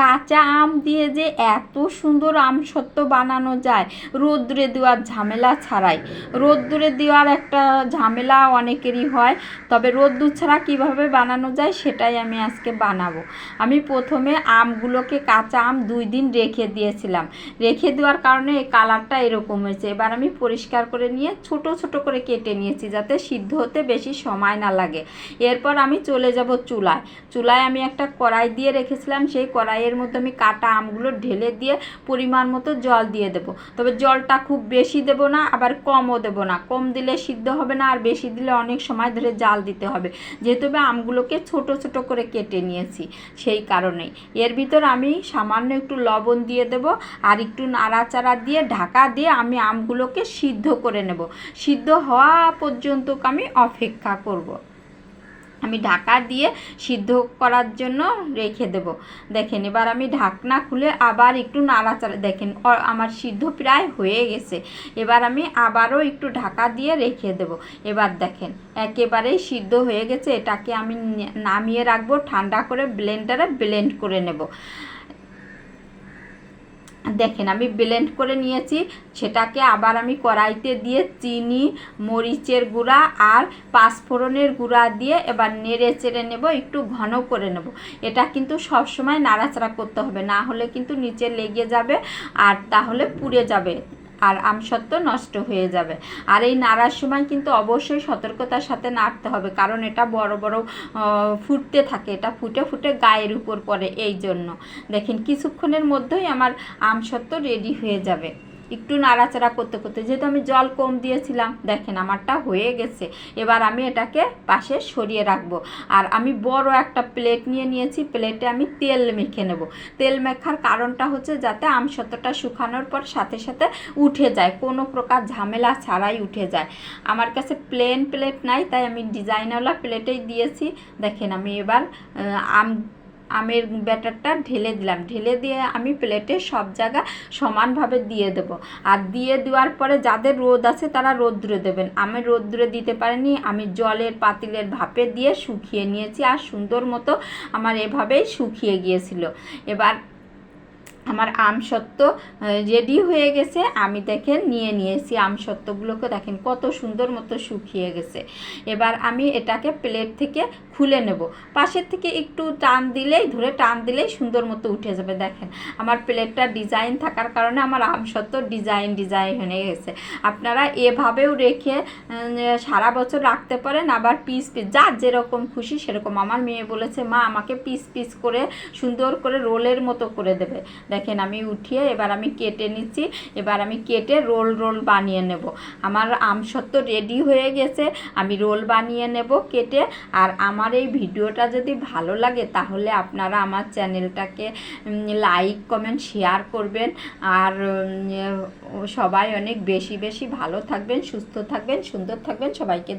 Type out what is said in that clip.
কাঁচা আম দিয়ে যে এত সুন্দর আম সত্য বানানো যায়, রোদ্রে দেওয়ার ঝামেলা ছাড়াই। রোদ্দুরে দেওয়ার একটা ঝামেলা অনেকেরই হয়, তবে রোদ্দুর ছাড়া কীভাবে বানানো যায় সেটাই আমি আজকে বানাবো। আমি প্রথমে আমগুলোকে কাঁচা আম দুই দিন রেখে দিয়েছিলাম। রেখে দেওয়ার কারণে এই কালারটা এরকম হয়েছে। এবার আমি পরিষ্কার করে নিয়ে ছোট ছোট করে কেটে নিয়েছি যাতে সিদ্ধ হতে বেশি সময় না লাগে। এরপর আমি চলে যাব চুলায়। চুলায় আমি একটা কড়াই দিয়ে রেখেছিলাম, সেই কড়াইয়ের মধ্যে আমি কাটা আমগুলো ঢেলে দিয়ে পরিমাণ মতো জল দিয়ে দেবো। তবে জলটা খুব বেশি দেবো না, আবার কমও দেবো না। কম দিলে সিদ্ধ হবে না, আর বেশি দিলে অনেক সময় ধরে জাল দিতে হবে। যেহেতু আমি আমগুলোকে ছোট ছোট করে কেটে নিয়েছি, সেই কারণেই। এর ভিতর আমি সামান্য একটু লবণ দিয়ে দেব, আর একটু নাড়াচাড়া দিয়ে, ঢাকা দিয়ে আমি আমগুলোকে সিদ্ধ করে নেব। সিদ্ধ হওয়া পর্যন্ত আমি অপেক্ষা করব। আমি ঢাকা দিয়ে সিদ্ধ করার জন্য রেখে দেব। দেখেন, এবার আমি ঢাকনা খুলে আবার একটু নাড়াচাড়া দেখেন আমার সিদ্ধ প্রায় হয়ে গেছে। এবার আমি আবারও একটু ঢাকা দিয়ে রেখে দেব। এবার দেখেন, একেবারেই সিদ্ধ হয়ে গেছে। এটাকে আমি নামিয়ে রাখব, ঠান্ডা করে ব্লেন্ডারে ব্লেন্ড করে নেব। দেখেন, আমি ব্লেন্ড করে নিয়েছি। সেটাকে আবার আমি কড়াইতে দিয়ে চিনি, মরিচের গুঁড়া আর পাঁচফোড়নের গুঁড়া দিয়ে এবার নেড়ে চেড়ে নেব, একটু ঘন করে নেব। এটা কিন্তু সবসময় নাড়াচাড়া করতে হবে, না হলে কিন্তু নিচে লেগে যাবে আর তাহলে পুড়ে যাবে। আর আমসত্ব নষ্ট হয়ে যাবে। আর এই নাড়ার সময় কিন্তু অবশ্যই সতর্কতার সাথে নাড়তে হবে, কারণ এটা বড় বড় ফুটতে থাকে, এটা ফুটে ফুটে গায়ের উপর পড়ে এই জন্য দেখেন, কিছুক্ষণের মধ্যেই আমার আমসত্ব রেডি হয়ে যাবে। একটু নাড়াচাড়া করতে করতে, যেহেতু আমি জল কম দিয়েছিলাম, দেখেন আমারটা হয়ে গেছে। এবার আমি এটাকে পাশে সরিয়ে রাখব। আর আমি বড় একটা প্লেট নিয়ে নিয়েছি প্লেটে আমি তেল মেখে নেব। তেল মেখার কারণটা হচ্ছে যাতে আমসত্বটা শুকানোর পর সাথে সাথে উঠে যায়, কোনো প্রকার ঝামেলা ছাড়াই উঠে যায়। আমার কাছে প্লেন প্লেট নাই, তাই আমি ডিজাইনওয়ালা প্লেটেই দিয়েছি। দেখেন আমি এবার আম আমের ব্যাটারটা ঢেলে দিলাম। ঢেলে দিয়ে আমি প্লেটে সব জায়গা সমানভাবে দিয়ে দেব। আর দিয়ে দেওয়ার পরে যাদের রোদ আছে তারা রোদ্রে দেবেন। আমি রোদ্রে দিতে পারিনি, আমি জলের পাতিলের ভাপে দিয়ে শুকিয়ে নিয়েছি। আর সুন্দর মতো আমার এভাবেই শুকিয়ে গিয়েছিল। এবার আমার আমসত্ত্ব রেডি হয়ে গেছে। আমি দেখেন, নিয়ে নিয়েছি আমসত্ত্বগুলোকে দেখেন, কত সুন্দর মতো শুকিয়ে গেছে। এবার আমি এটাকে প্লেট থেকে খুলে নেব। পাশের থেকে একটু টান দিলেই, ধরে টান দিলেই সুন্দর মতো উঠে যাবে। দেখেন, আমার প্লেটটা ডিজাইন থাকার কারণে আমার আমসত্ত্ব ডিজাইন ডিজাইন হয়ে গেছে। আপনারা এভাবেও রেখে সারা বছর রাখতে পারেন। আবার পিস পিস যার যেরকম খুশি সেরকম। আমার মেয়ে বলেছে, মা, আমাকে পিস পিস করে সুন্দর করে রোলের মতো করে দেবে। দেখেন আমি উঠিয়ে এবার আমি কেটে নিচ্ছি, এবার আমি কেটে রোল রোল বানিয়ে নেব। আমার আমসত্ব রেডি হয়ে গেছে, আমি রোল বানিয়ে নেব কেটে। আর আমার এই ভিডিওটা যদি ভালো লাগে, তাহলে আপনারা আমার চ্যানেলটাকে লাইক কমেন্ট শেয়ার করবেন। আর সবাই অনেক বেশি বেশি ভালো থাকবেন, সুস্থ থাকবেন, সুন্দর থাকবেন। সবাইকে।